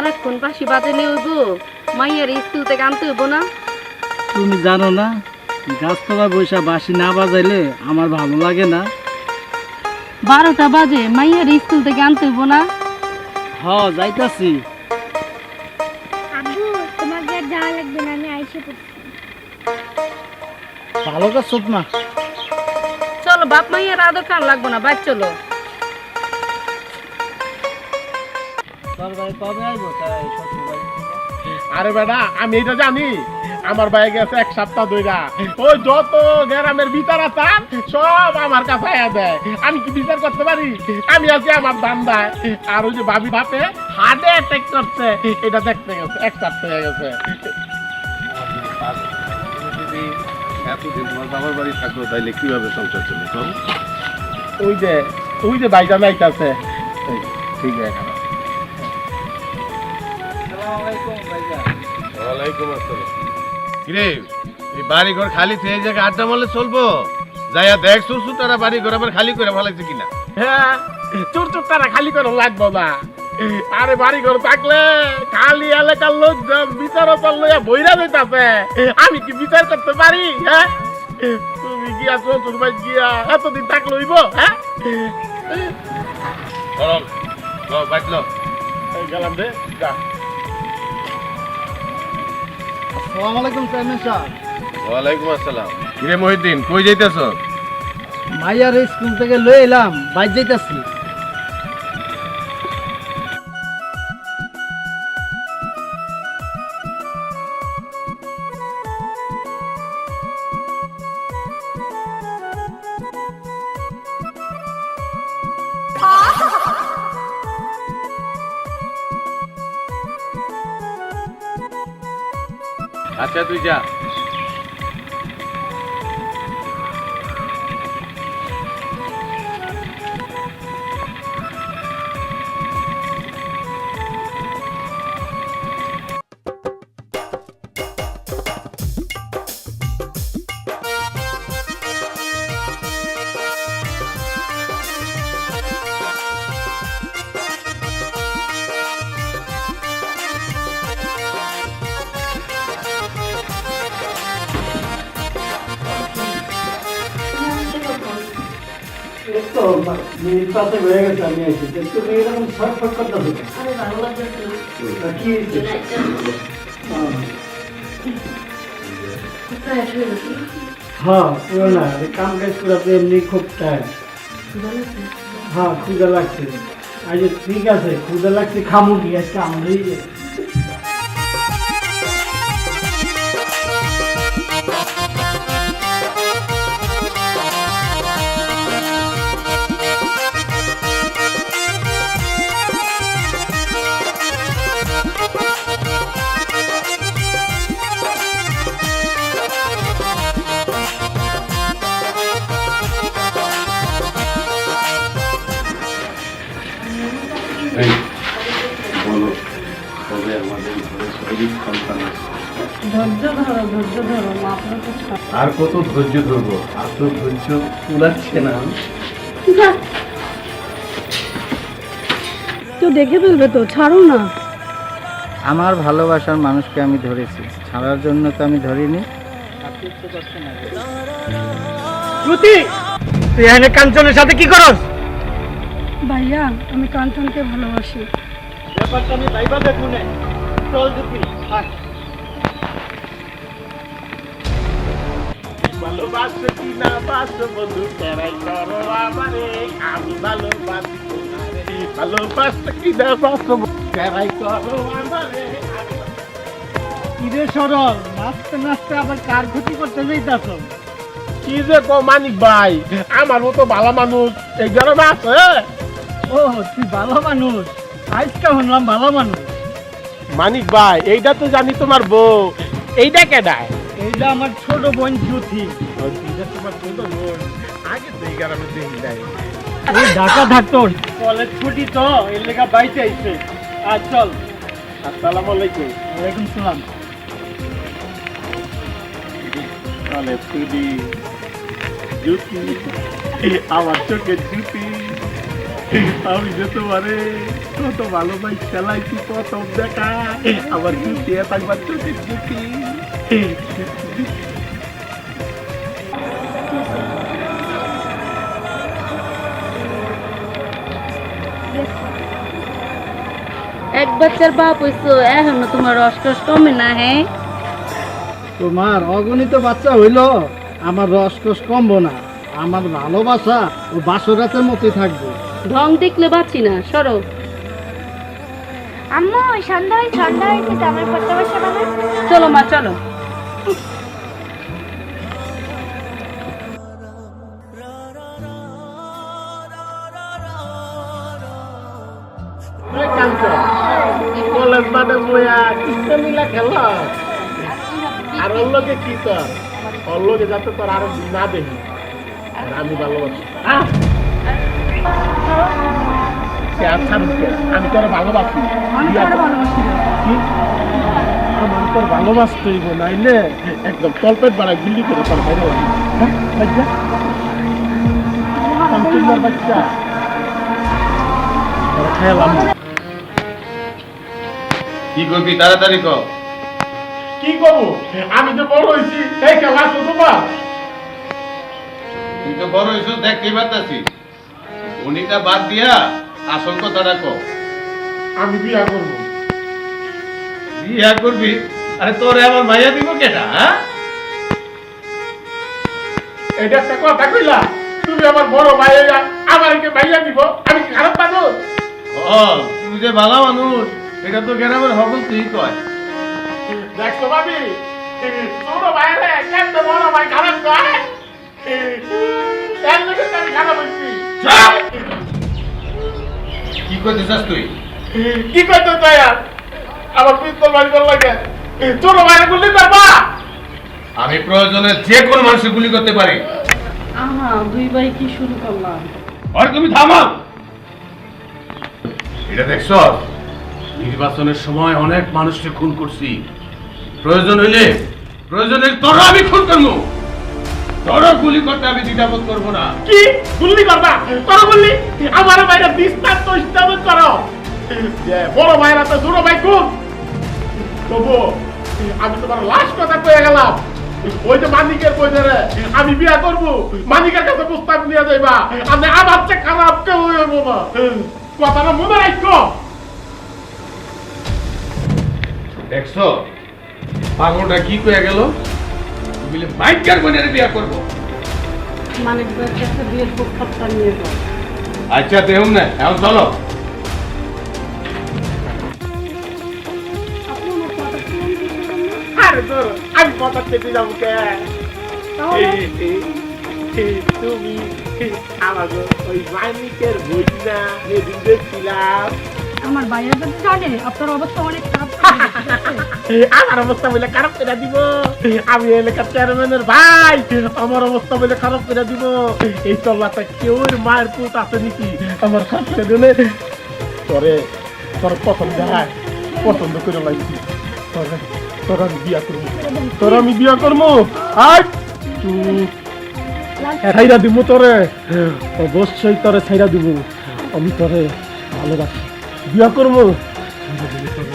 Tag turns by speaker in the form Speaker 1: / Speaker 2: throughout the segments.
Speaker 1: সারাক্ষণ পাশি বাজালে হইব মাইয়ার স্কুল থেকে আনতে হইব না?
Speaker 2: তুমি জানো না গাছতলায় বৈশা বাসি না বাজাইলে আমার ভালো লাগে না।
Speaker 1: বারোটা বাজে মাইয়ার স্কুল থেকে আনতে হইব না?
Speaker 2: হ যাইতাছি।
Speaker 3: আব্বু তোমাকে আর যাওয়া লাগবে না আমি আইসে
Speaker 2: ভালো কাজ মা।
Speaker 1: চলো বাপ মাইয়ার আদর খান লাগবো না বাইর চলো।
Speaker 4: আরে বেটা আমি এটা জানি। আমার ভাই গেছে এক সপ্তাহ ধইরা। ওই যত গ্রামের বিচার আছে সব আমার কাছে আয়া দেয়। আমি কি বিচার করতে পারি? আমি আছি আমার ধান্দায় আর ওই যে ভাবি বাপে হার্টে অ্যাটাক করছে। এটা দেখতে গেছে এক সপ্তাহ হয়ে গেছে।
Speaker 5: এতদিন তাইলে কীভাবে সংসার
Speaker 4: ওই যে ওই যে ভাইটা নাইতাছে এই, ঠিক আছে।
Speaker 5: ওয়ালাইকুম আসসালাম। কিরে এই বাড়ি ঘর খালি থেকে এই জায়গায় আড্ডা মারলে চলবো? যাইয়া দেখ সুসু তারা বাড়ি ঘর আবার খালি করে ফেলাইছে কিনা?
Speaker 4: হ্যাঁ চুর চুর তারা খালি করে লাগবো না। আরে বাড়ি ঘর থাকলে খালি এলাকার লোকজন বিচার লইয়া বইরা যাইতাছে। আমি কি বিচার করতে পারি হ্যাঁ? তুমি গিয়া শ্বশুর ভাই গিয়া এতদিন থাকলে হইব হ্যাঁ? গেলাম রে যা।
Speaker 2: আসসালামু আলাইকুম চেয়ারম্যান সাহেব।
Speaker 5: ওয়ালাইকুম আসসালাম। কিরে মহিউদ্দিন কই যাইতেছ?
Speaker 2: মাইয়ার স্কুল থেকে লয়ে এলাম বাইর যাইতাছি।
Speaker 5: আচ্ছা তুই যা
Speaker 2: তো মিনিট পাতে হয়ে গেছে আমি আইছি তুমি এরকম ছটফট করতেছো কি হয়েছে? হ্যাঁ পুরো না কাম কাজ করাতে এমনি খুব টাইম হ্যাঁ ক্ষুদা লাগছে। আচ্ছা ঠিক আছে ক্ষুদা লাগছে খামুকি আজকে আমরাই
Speaker 1: ধৈর্য ধরো ধৈর্য ধরো মাপলো
Speaker 5: আর কত ধৈর্য ধরবো? আর তো ধৈর্য কুলাচ্ছে না।
Speaker 1: তো দেখে ফেলবে তো ছাড়ো না।
Speaker 2: আমার ভালোবাসার মানুষকে আমি ধরেছি। ছাড়ার জন্য তো আমি ধরিনি।
Speaker 4: শ্রুতি তুই এখানে কাঞ্চনের সাথে কি করস?
Speaker 1: ভাইয়া আমি কাঞ্চনকে ভালোবাসি।
Speaker 2: ব্যাপারটা আমি ভাইবা দেখুন। চল দুটি
Speaker 4: ভালোবাসো কি না বাসো বন্ধু করো আমারে আমি ভালোবাসো কি না বাসো করো আমারে
Speaker 2: ইরে সরল নাচতে নাচতে আবার কার ক্ষতি করতে যাইতাছ?
Speaker 4: কি যে কো মানিক ভাই আমার মতো ভালো মানুষ। এই গ্রামে আছে?
Speaker 2: ও তুই ভালো মানুষ। আজকে শুনলাম ভালো মানুষ।
Speaker 4: মানিক ভাই এইটা তো জানি তোমার বউ। এইটা কেডায়?
Speaker 2: এইটা আমার ছোট বোন জুথি
Speaker 4: ছোট
Speaker 2: ওই ঢাকা থাকতো কলেজ ছুটি তো এর লেখা বাইতে আইছে। আর চল।
Speaker 4: আসসালামু আলাইকুম।
Speaker 2: ওয়ালাইকুম সালাম।
Speaker 4: তাহলে তুই জুতি আমার চোখে জুতি আমি যে তোমারে কত ভালো ভাই খেলাইছি প্রথম দেখা। আমার জুতি থাকবার চোখের জুতি
Speaker 1: এক বাচ্চার বাপ হইছো এখনও তোমার রস কমে না হ্যাঁ
Speaker 2: তোমার অগণিত বাচ্চা হইল আমার রসকস কমবো না। আমার ভালোবাসা ও বাসরাতের মতোই থাকবে।
Speaker 1: ঢং দেখলে বাঁচি না সরো।
Speaker 3: আম্মু সন্ধ্যা হয় সন্ধ্যা হয়েছে তো আমার পড়তে বসে
Speaker 1: চলো মা চলো।
Speaker 4: কৃষ্ণ লীলা খেলা? আর লোকে কি কর লোকে যাতে তোর আরও না দেখি। আর আমি ভালোবাসি? আমি তোর ভালোবাসি। বিয়া? আমার তোর ভালোবাসতেই নাইলে একদম তলপেট বাড়ায় গুলি করে তোর বাইরে হ্যাঁ বাচ্চা তোরা খেয়ালাম
Speaker 5: কি করবি তাড়াতাড়ি কর
Speaker 4: কি করব? আমি তো বড় হয়েছি এই খেলা তো তোমার
Speaker 5: তুই তো বড় হয়েছ দেখতেই পারতাছি। উনিটা বাদ দিয়া আসল কথাটা কর
Speaker 4: আমি বিয়া করব।
Speaker 5: বিয়া করবি? আরে তোরে আমার মাইয়া দিব কেটা হ্যাঁ?
Speaker 4: এটা একটা কথা কইলা তুমি আমার বড় ভাইয়া আমার কে ভাইয়া দিব আমি কি খারাপ মানুষ?
Speaker 5: ও তুই যে ভালো মানুষ। এটা তো গ্রামের সকল তুই কয়।
Speaker 4: দেখছ ভাবি? ছোট ভাই রে কেমন বড় ভাই খারাপ কয়? এর লোকের আমি খারাপ
Speaker 5: কি করতে চাস তুই?
Speaker 4: কি করতে চাই আর? আমার পিস্তল বাড়ি করে লাগে। ছোট ভাইরে গুলি করবা?
Speaker 5: আমি প্রয়োজনে যে কোনো মানুষের গুলি করতে পারি।
Speaker 1: আহা দুই ভাই কি শুরু করলাম?
Speaker 5: আর তুমি থামাও। এটা দেখছ? নির্বাচনের সময় অনেক মানুষকে খুন করছি। প্রয়োজন হইলে প্রয়োজন হইলে তোরা আমি খুন করব। আমি দ্বিধাবোধ করব না।
Speaker 4: কি? গুল্লি করবা? করো গুল্লি আমার বাইরে বিস্তার তো লাস্ট কথা কয়ে গেলাম। ওই আমি বিয়া কাছে প্রস্তাব নিয়ে যাইবা। আমি আমার চেয়ে খারাপ কেউ কথাটা মনে রাখো।
Speaker 5: দেখছ? পাগলটা কি কয়ে গেল? বলে মাইকার বোনের বিয়া করব।
Speaker 1: মানে কাছে বিয়ের প্রস্তাবটা নিয়ে যাও।
Speaker 5: আচ্ছা দেহুম না এখন চলো।
Speaker 4: আরে তোর আমি কথা পেতে যাব কে? তুমি আমাকে ওই মানিকের বই না দেখছিলাম।
Speaker 1: আমার ভাইয়া যদি জানে আপনার অবস্থা অনেক খারাপ
Speaker 4: আমার অবস্থা বলে খারাপ করে দিব। আমি এলাকার চেয়ারম্যানের ভাই, আমার অবস্থা বলে খারাপ করে দিব। এই তল্লাটা কেউ মায়ের পুত আছে নাকি? আমার কাছে দিলে তোরে, তোর পছন্দ হয়, পছন্দ করে লাগছি তোরে, তোর আমি বিয়া করব। তোর আমি বিয়া করব। ছাইরা দিব তোরে। অবশ্যই তোরে ছাইরা দিব আমি তোরে ভালোবাসি। বিয়া করব।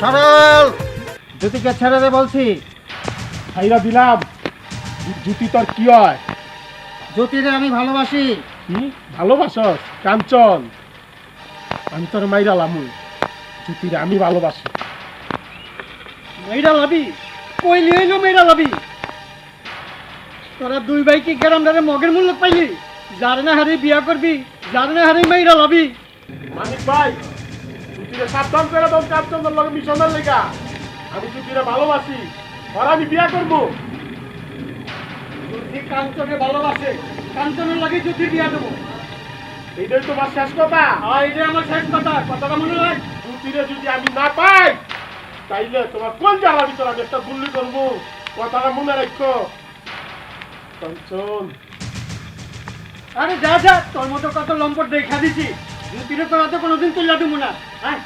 Speaker 2: সরল! জ্যোতিকে ছেড়ে দে বলছি।
Speaker 4: ছাইরা দিলাম। জুতি তোর কি হয়?
Speaker 2: জ্যোতিরে আমি ভালোবাসি।
Speaker 4: কি ভালোবাসস কাঞ্চন। আমি তোর মাইরা লামু জুতিরে আমি ভালোবাসি।
Speaker 2: মেয়েরা লাবি? কইলি হইল মেয়েরা লাবি? তোরা দুই ভাই কি গ্রাম রে মগের মূল্য পাইলি? যার না হারে বিয়া করবি যার না হারে মেয়েরা লাবি।
Speaker 4: মানিক ভাই সাবধান করে লগে মিশনের লেগা। আমি ভালোবাসি আর আমি বিয়া করব।
Speaker 2: কাঞ্চনে ভালোবাসে কাঞ্চনের লাগে জ্যোতি বিয়া দেবো।
Speaker 4: এইটাই তোমার শেষ কথা?
Speaker 2: আর আমার শেষ কথা। কথাটা মনে রাখ।
Speaker 4: যদি আমি না পাই তাইলে তোমার কোন জ্বালা ভিতরে আমি একটা গুল্লি করব কথাটা মনে রাখো। কাঞ্চন।
Speaker 2: আরে যা যা তোর মতো কত লম্পট দেখা দিছি। জ্যোতিরে তোরা তো কোনোদিন তুলে দেবো না। হ্যাঁ